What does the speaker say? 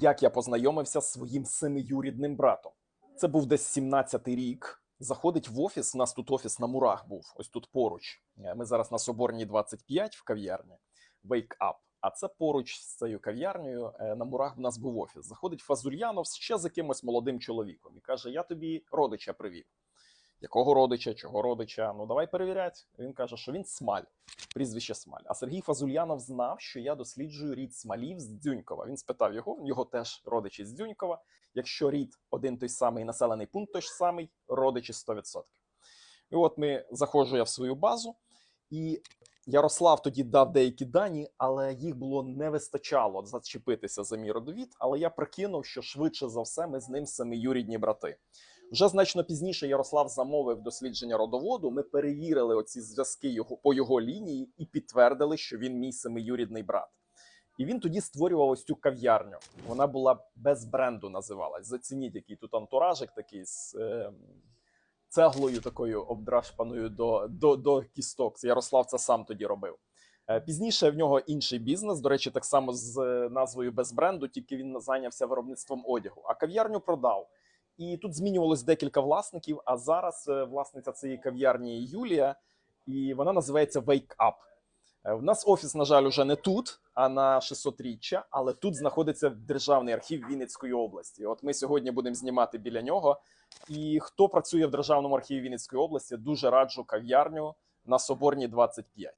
як я познайомився з своїм семиюрідним братом. Це був десь 17-й рік. Заходить в офіс. У нас тут офіс на мурах був, ось тут поруч. Е, Ми зараз на Соборній 25 в кав'ярні. Wake Up. А це поруч з цією кав'ярнею е, на мурах в нас був офіс. Заходить Фазульянов ще з якимось молодим чоловіком і каже: Я тобі родича привів. Якого родича, чого родича? Ну давай перевіряти. Він каже, що він смаль, прізвище Смаль. А Сергій Фазульянов знав, що я досліджую рід смалів з Дзюнькова. Він спитав його, його теж родичі з Дзюнькова. Якщо рід один той самий населений пункт той ж самий, родичі 100%. І от ми заходжу я в свою базу, і Ярослав тоді дав деякі дані, але їх було не вистачало зачепитися за мій родовід. Але я прикинув, що швидше за все ми з ним семиюрідні брати. Вже значно пізніше Ярослав замовив дослідження родоводу. Ми перевірили оці зв'язки його по його лінії і підтвердили, що він мій семиюрідний брат. І він тоді створював ось цю кав'ярню. Вона була без бренду, називалась. Зацініть, який тут антуражик такий з е, цеглою такою обдрашпаною до, до, до кісток. Ярослав це сам тоді робив. Е, Пізніше в нього інший бізнес, до речі, так само з е, назвою без бренду, тільки він зайнявся виробництвом одягу, а кав'ярню продав. І тут змінювалось декілька власників. А зараз е, власниця цієї кав'ярні Юлія, і вона називається Wake Up. Е, В нас офіс, на жаль, уже не тут, а на 600-річчя, але тут знаходиться державний архів Вінницької області. От ми сьогодні будемо знімати біля нього. І хто працює в державному архіві Вінницької області, дуже раджу кав'ярню на Соборній 25.